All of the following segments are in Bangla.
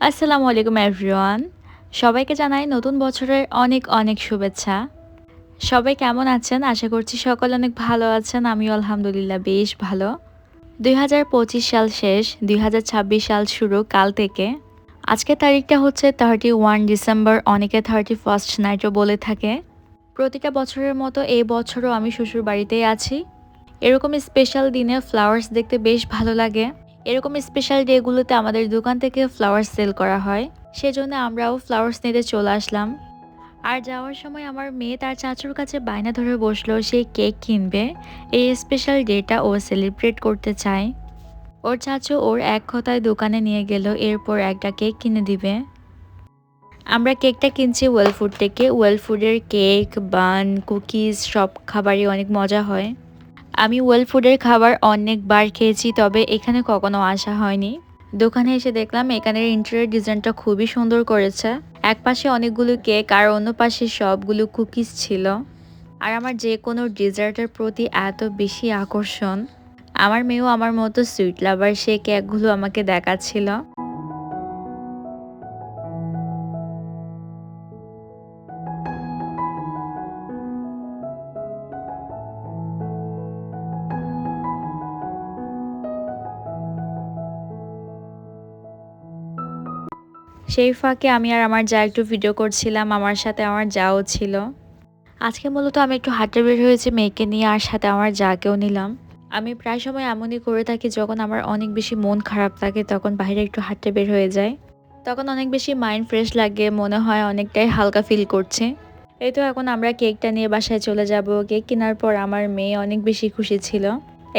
আসসালামু আলাইকুম এভরিওয়ান সবাইকে জানাই নতুন বছরের অনেক অনেক শুভেচ্ছা। সবাই কেমন আছেন? আশা করছি সকল অনেক ভালো আছেন। আমিও আলহামদুলিল্লাহ বেশ ভালো। দুই হাজার পঁচিশ সাল শেষ, দুই হাজার ছাব্বিশ সাল শুরু কাল থেকে। আজকে তারিখটা হচ্ছে থার্টি ওয়ান ডিসেম্বর অনেকে থার্টি ফার্স্ট নাইটও বলে থাকে। প্রতিটা বছরের মতো এই বছরও আমি শ্বশুর বাড়িতেই আছি। এরকম স্পেশাল দিনে ফ্লাওয়ার্স দেখতে বেশ ভালো লাগে। এরকম স্পেশাল ডেগুলোতে আমাদের দোকান থেকে ফ্লাওয়ার সেল করা হয়। সেজন্য আমরাও ফ্লাওয়ার্স নিতে চলে আসলাম। আর যাওয়ার সময় আমার মেয়ে তার চাচুর কাছে বায়না ধরে বসল, সে কেক কিনবে। এই স্পেশাল ডেটা ও সেলিব্রেট করতে চায়। ওর চাচু ওর এক কথায় দোকানে নিয়ে গেল, এরপর একটা কেক কিনে দিবে। আমরা কেকটা কিনছি ওয়েল ফুড থেকে। ওয়েল ফুডের কেক বান কুকিজ সব খাবারই অনেক মজা হয়। আমি ওয়েল ফুডের খাবার অনেকবার খেয়েছি, তবে এখানে কখনো আসা হয়নি। দোকানে এসে দেখলাম এখানের ইন্টেরিয়র ডিজাইনটা খুবই সুন্দর করেছে। এক পাশে অনেকগুলো কেক আর অন্য পাশে সবগুলো কুকিজ ছিল। আর আমার যে কোনো ডেজার্টের প্রতি এত বেশি আকর্ষণ। আমার মেয়েও আমার মতো সুইট লাভার সে কেকগুলো আমাকে দেখাচ্ছিল। সেই ফাঁকে আমি আর আমার যা একটু ভিডিও করছিলাম, আমার সাথে আমার যাও ছিল। আজকে মূলত আমি একটু হাঁটে বের হয়েছি মেয়েকে নিয়ে, আর সাথে আমার যাকেও নিলাম। আমি প্রায় সময় এমনই করে থাকি যখন আমার অনেক বেশি মন খারাপ থাকে তখন বাইরে একটু হাঁটতে বের হয়ে যায় তখন অনেক বেশি মাইন্ড ফ্রেশ লাগে, মনে হয় অনেকটাই হালকা ফিল করছে। এই তো এখন আমরা কেকটা নিয়ে বাসায় চলে যাব। কেক কেনার পর আমার মেয়ে অনেক বেশি খুশি ছিল।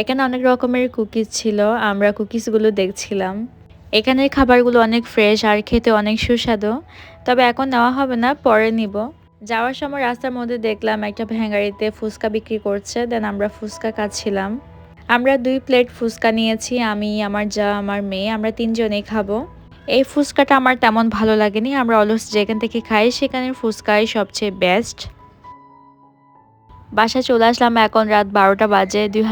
এখানে অনেক রকমের কুকিজ ছিল, আমরা কুকিজগুলো দেখছিলাম। এখানের খাবারগুলো অনেক ফ্রেশ আর খেতে অনেক সুস্বাদু। তবে এখন নেওয়া হবে না, পরে নিব। যাওয়ার সময় রাস্তার মধ্যে দেখলাম একটা ভ্যাঙ্গারিতে ফুচকা বিক্রি করছে দেন আমরা ফুচকা খাচ্ছিলাম। আমরা দুই প্লেট ফুচকা নিয়েছি, আমি, আমার যা, আমার মেয়ে, আমরা তিনজনেই খাব। এই ফুচকাটা আমার তেমন ভালো লাগেনি, আমরা অলস যেখান থেকে খাই সেখানের ফুচকাই সবচেয়ে বেস্ট বাসায় চলে আসলাম এখন রাত বারোটা বাজে, দুই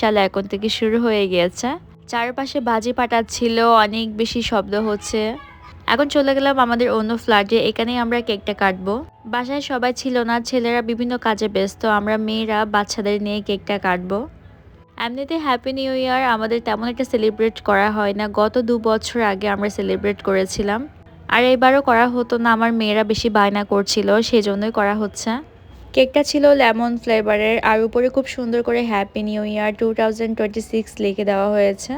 সালে এখন থেকে শুরু হয়ে গিয়েছে। চারপাশে বাজি পাঠাচ্ছিল, অনেক বেশি শব্দ হচ্ছে। এখন চলে গেলাম আমাদের অন্য ফ্ল্যাটে, এখানেই আমরা কেকটা কাটবো। বাসায় সবাই ছিল না, ছেলেরা বিভিন্ন কাজে ব্যস্ত, আমরা মেয়েরা বাচ্চাদের নিয়ে কেকটা কাটবো। এমনিতে হ্যাপি নিউ ইয়ার আমাদের তেমন একটা সেলিব্রেট করা হয় না। গত দু বছর আগে আমরা সেলিব্রেট করেছিলাম। আর এবারও করা হতো না, আমার মেয়েরা বেশি বায়না করছিল, সেজন্যই করা হচ্ছে। কেকটা ছিল লেমন ফ্লেভারের আর উপরে খুব সুন্দর করে happy new year two thousand twenty six লিখে দেওয়া হয়েছে।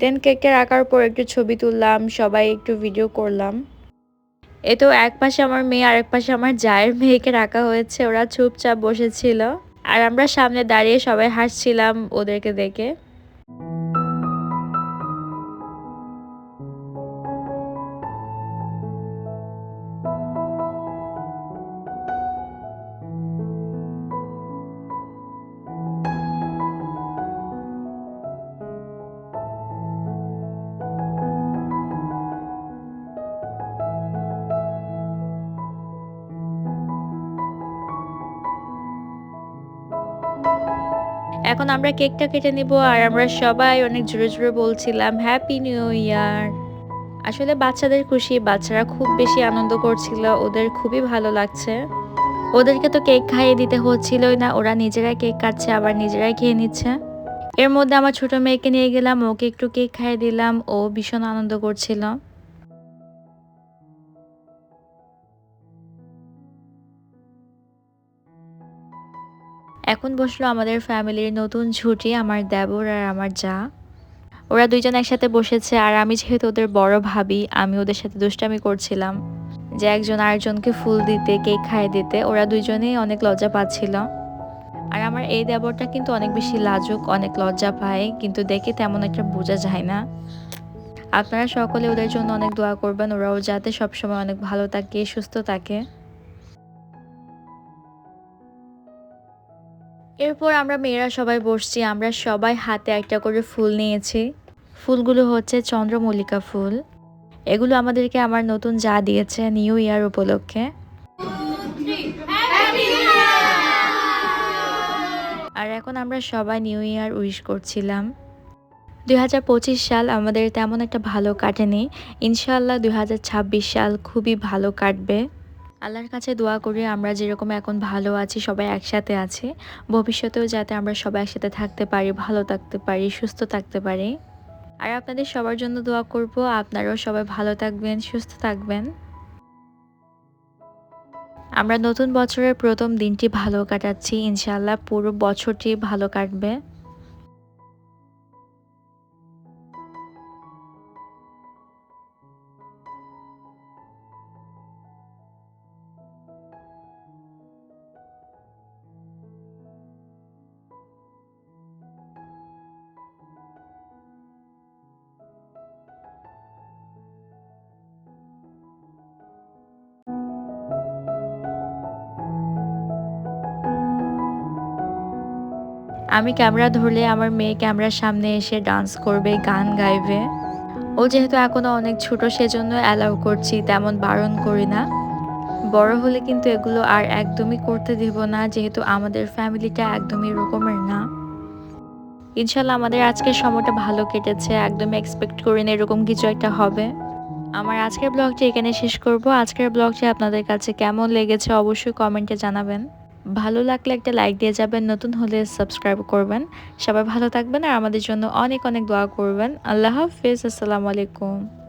দেন কেকটা রাখার পর একটু ছবি তুললাম, সবাই একটু ভিডিও করলাম। এ তো এক পাশে আমার মেয়ে আর এক পাশে আমার জায়ের মেয়েকে রাখা হয়েছে, ওরা চুপচাপ বসেছিল। আর আমরা সামনে দাঁড়িয়ে সবাই হাসছিলাম ওদেরকে দেখে। এখন আমরা কেকটা কেটে নিব আর আমরা সবাই অনেক জোরে জোরে বলছিলাম হ্যাপি নিউ ইয়ার আসলে বাচ্চাদের খুশি, বাচ্চারা খুব বেশি আনন্দ করছিল, ওদের খুবই ভালো লাগছে। ওদেরকে তো কেক খাইয়ে দিতে হচ্ছিলই না, ওরা নিজেরাই কেক কাটছে, আবার নিজেরাই খেয়ে নিচ্ছে। এর মধ্যে আমার ছোট মেয়েকে নিয়ে গেলাম, ওকে একটু কেক খাইয়ে দিলাম, ও ভীষণ আনন্দ করছিল। এখন বসল আমাদের ফ্যামিলির নতুন ছুটি আমার দেবর আর আমার যা। ওরা দুইজন একসাথে বসেছে আর আমি যেহেতু ওদের বড় ভাবি, আমি ওদের সাথে দুষ্টামি করছিলাম। যে একজন আরেকজনকে ফুল দিতে, কেক খাইয়ে দিতে, ওরা দুইজনেই অনেক লজ্জা পাচ্ছিল। আর আমার এই দেবরটা কিন্তু অনেক বেশি লাজুক, অনেক লজ্জা পায়, কিন্তু দেখে তেমন একটা বোঝা যায় না। আপনারা সকলে ওদের জন্য অনেক দোয়া করবেন, ওরাও যাতে সবসময় অনেক ভালো থাকে, সুস্থ থাকে। এরপর আমরা মেয়েরা সবাই বসছি, আমরা সবাই হাতে একটা করে ফুল নিয়েছি। ফুলগুলো হচ্ছে চন্দ্রমল্লিকা ফুল। এগুলো আমাদেরকে আমার নতুন যা দিয়েছে নিউ ইয়ার উপলক্ষে। আর এখন আমরা সবাই নিউ ইয়ার উইশ করছিলাম। দুই হাজার পঁচিশ সাল আমাদের তেমন একটা ভালো কাটেনি। ইনশাআল্লাহ দুই সাল খুবই ভালো কাটবে। আল্লাহর কাছে দোয়া করি, আমরা যেরকম এখন ভালো আছি, সবাই একসাথে আছে। ভবিষ্যতেও যাতে আমরা সবাই একসাথে থাকতে পারি, ভালো থাকতে পারি, সুস্থ থাকতে পারি। আর আপনাদের সবার জন্য দোয়া করব, আপনারাও সবাই ভালো থাকবেন, সুস্থ থাকবেন। আমরা নতুন বছরের প্রথম দিনটি ভালো কাটাচ্ছি, ইনশাআল্লাহ পুরো বছরটি ভালো কাটবে। আমি ক্যামেরা ধরলে আমার মেয়ে ক্যামেরার সামনে এসে ডান্স করবে, গান গাইবে। ও যেহেতু এখনও অনেক ছোট, সেজন্য অ্যালাউ করছি, তেমন বারণ করি না। বড় হলে কিন্তু এগুলো আর একদমই করতে দিব না, যেহেতু আমাদের ফ্যামিলিটা একদমই এরকমের না। ইনশাল্লাহ আমাদের আজকের সময়টা ভালো কেটেছে, একদমই এক্সপেক্ট করি না এরকম কিছু একটা হবে। আমার আজকের ব্লগটি এখানে শেষ করব। আজকের ব্লগটি আপনাদের কাছে কেমন লেগেছে অবশ্যই কমেন্টে জানাবেন। ভালো লাগলে একটা লাইক দিয়ে যাবেন, নতুন হলে সাবস্ক্রাইব করবেন। সবাই ভালো থাকবেন আর আমাদের জন্য অনেক অনেক দোয়া করবেন। আল্লাহ হাফিজ, আসসালামু আলাইকুম।